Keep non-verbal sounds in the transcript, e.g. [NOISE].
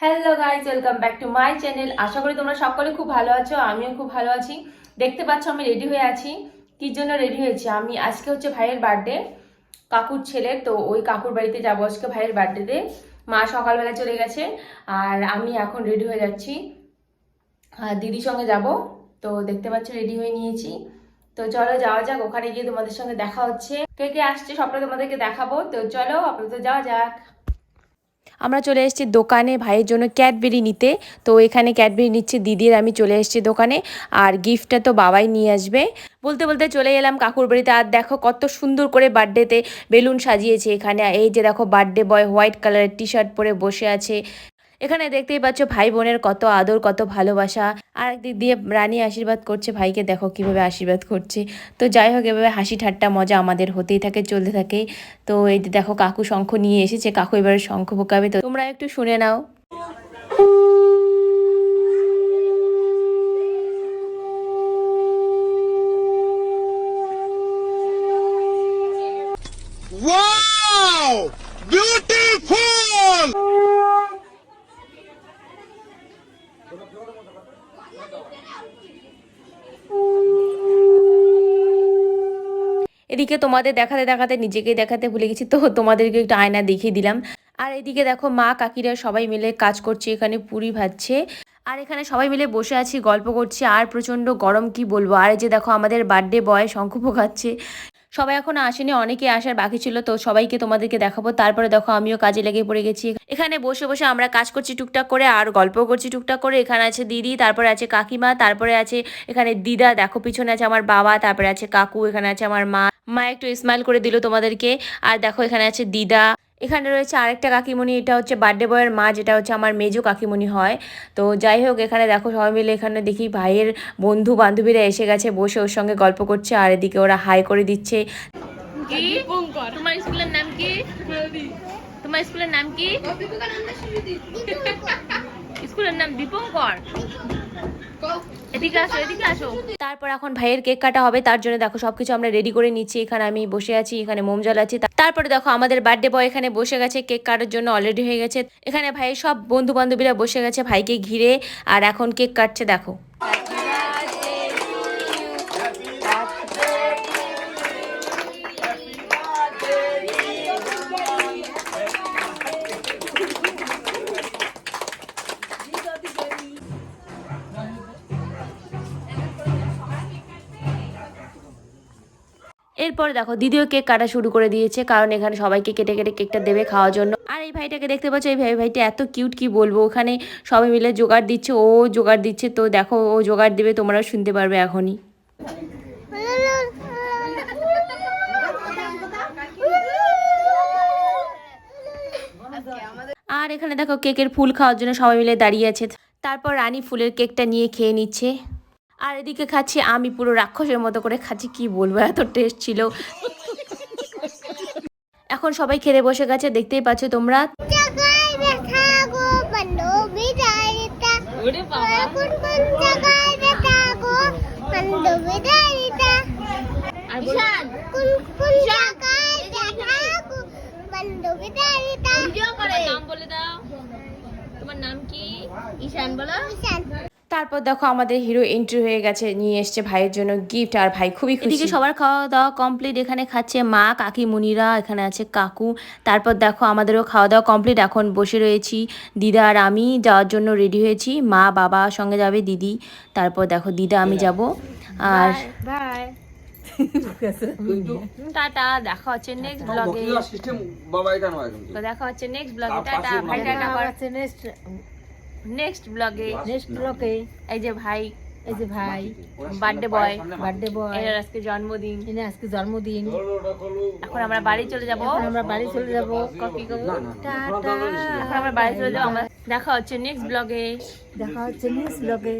Hello guys welcome back to my channel আশা করি তোমরা সকলে খুব ভালো আছো, আমিও খুব ভালো আছি। দেখতে পাচ্ছ, আমি রেডি হয়ে আছি। কি জন্য রেডি হয়েছি? আমি আজকে হচ্ছে ভাইয়ের বার্থডে কাকুর ছেলে। তো ওই কাকুর বাড়িতে যাব আজকে ভাইয়ের বার্থডেতে মা সকালবেলা চলে গেছে, আর আমি এখন রেডি হয়ে যাচ্ছি। দিদির সঙ্গে যাব। তো দেখতে পাচ্ছ রেডি হয়ে নিয়েছি। তো চলো যাওয়া যাক, ওখানে গিয়ে তোমাদের সঙ্গে দেখা হচ্ছে। কে কে আসছে, সবটা তোমাদেরকে দেখাবো। তো চলো, আপাতত যাওয়া যাক। আমরা চলে এসেছি দোকানে ভাইয়ের জন্য ক্যাডবেরি নিতে। তো এখানে ক্যাডবেরি নিচ্ছে, দিদির আমি চলে এসেছি দোকানে। আর গিফটটা তো বাবাই নিয়ে আসবে। বলতে বলতে চলে এলাম কাকুর বাড়িতে। আর দেখো কত সুন্দর করে বার্থডেতে বেলুন সাজিয়েছে এখানে। এই যে দেখো বার্থডে বয় হোয়াইট কালারের টি শার্ট পরে বসে আছে। এখানে দেখতেই পাচ্ছ ভাই বোনের কত আদর, কত ভালোবাসা। আর একদিক দিয়ে রানী আশীর্বাদ করছে ভাইকে, দেখো কীভাবে আশীর্বাদ করছে। তো যাই হোক, এভাবে হাসি ঠাট্টা মজা আমাদের হতেই থাকে, চলতে থাকে। তো এই দেখো, কাকু শঙ্খ নিয়ে এসেছে, কাকু এবারে শঙ্খ ফোকাবে তো তোমরা একটু শুনে নাও। Wow! Beautiful! এদিকে তোমাদের দেখাতে দেখাতে নিজেকে দেখাতে ভুলে গেছি তো তোমাদেরকে একটু আয়না দেখিয়ে দিলাম। আর এদিকে দেখো মা কাকিরা সবাই মিলে কাজ করছে, এখানে পুরি ভাজছে। আর এখানে সবাই মিলে বসে আছি, গল্প করছি, আর প্রচণ্ড গরম কি বলব? আর যে দেখো আমাদের বার্থডে বয় শঙ্খ পোকাচ্ছে। সবাই এখনও আসেনি অনেকে আসার বাকি ছিল, তো সবাইকে তোমাদেরকে দেখাবো। তারপরে দেখো, আমিও কাজে লেগে পড়ে গেছি। এখানে বসে বসে আমরা কাজ করছি টুকটাক করে, আর গল্প করছি টুকটাক করে। এখানে আছে দিদি, তারপরে আছে কাকিমা, তারপরে আছে এখানে দিদা, দেখো পিছনে আছে আমার বাবা, তারপরে আছে কাকু, এখানে আছে আমার মা। মা একটু স্মাইল করে দিল তোমাদেরকে। আর দেখো, এখানে আছে দিদা এখানে রয়েছে আরেকটা কাকিমণি এটা হচ্ছে বার্থডে বয়ের মা যেটা হচ্ছে আমার মেজো কাকিমণি হয়। তো যাই হোক এখানে দেখো সবাই মিলে এখানে দেখি ভাইয়ের বন্ধু বান্ধবীরা এসে গেছে বসে ওর সঙ্গে গল্প করছে আর এদিকে ওরা হাই করে দিচ্ছে। তোমার স্কুলের নাম কি? তোমার স্কুলের নাম কি? [LAUGHS] স্কুলের নাম দীপঙ্কর। এদিকে আসো এদিকে আসো। তারপর এখন ভাইয়ের কেক কাটা হবে তার জন্য দেখো সবকিছু আমরা রেডি করে নিচ্ছি। এখানে আমি বসে আছি এখানে মোম জল আছি তারপরে দেখো আমাদের বার্থডে বয় এখানে বসে গেছে কেক কাটার জন্য অলরেডি হয়ে গেছে। এখানে ভাইয়ের সব বন্ধু বান্ধবীরা বসে গেছে ভাইকে ঘিরে আর এখন কেক কাটছে দেখো। এরপর দেখো, দিদিও কেক কাটা শুরু করে দিয়েছে, কারণ এখানে সবাইকে কেটে কেটে কেকটা দেবে খাওয়ার জন্য। আর এই ভাইটাকে দেখতে পাচ্ছ, এই ভাই ভাইটা এত কিউট, কি বলব? ওখানে সবাই মিলে জোগাড় দিচ্ছে, ও জোগাড় দিচ্ছে, তো দেখো, ও জোগাড় দেবে, তোমরাও শুনতে পারবে এখনই। আর এখানে দেখো, কেকের ফুল খাওয়ার জন্য সবাই মিলে দাঁড়িয়ে আছে। তারপর রানী ফুলের কেকটা নিয়ে খেয়ে নিচ্ছে। আর এদিকে খাচ্ছি আমি পুরো রাক্ষসের মতো করে খাচ্ছি কি বলব এত টেস্ট ছিল। এখন সবাই খেতে বসে গেছে দেখতেই পাচ্ছ তোমরা। নাম তোমার নাম কি? ঈশান বলো। তারপর দেখো আমাদের হিরো এন্ট্রি হয়ে গেছে নিয়ে এসছে ভাইয়ের জন্য গিফট আর ভাই খুবই খুশি। এদিকে সবার খাওয়া দাওয়া কমপ্লিট এখানে খাচ্ছে মা কাকিমুনিরা এখানে আছে কাকু। তারপর দেখো আমাদেরও খাওয়া দাওয়া কমপ্লিট এখন বসে রয়েছি দিদা আর আমি যাওয়ার জন্য রেডি হয়েছি। মা বাবা সঙ্গে যাবে দিদি। তারপর দেখো দিদা আমি যাব। আর বাই [LAUGHS] টাটা দেখা হচ্ছে নেক্সট ব্লগে দেখা হচ্ছে নেক্সট ব্লগে টাটা ভাই টাটা নেক্সট নেক্সট ব্লগে নেক্সট ব্লগে এই যে ভাই এই যে ভাই বার্থডে বয় বার্থডে বয় এর আজকে জন্মদিন এনে আজকে জন্মদিন এখন আমরা বাড়ি চলে যাব এখন আমরা বাড়ি চলে যাব কফি করব টাটা এখন আমরা বাড়ি চলে যাব আমরা দেখা হচ্ছে নেক্সট ব্লগে দেখা হচ্ছে নেক্সট ব্লগে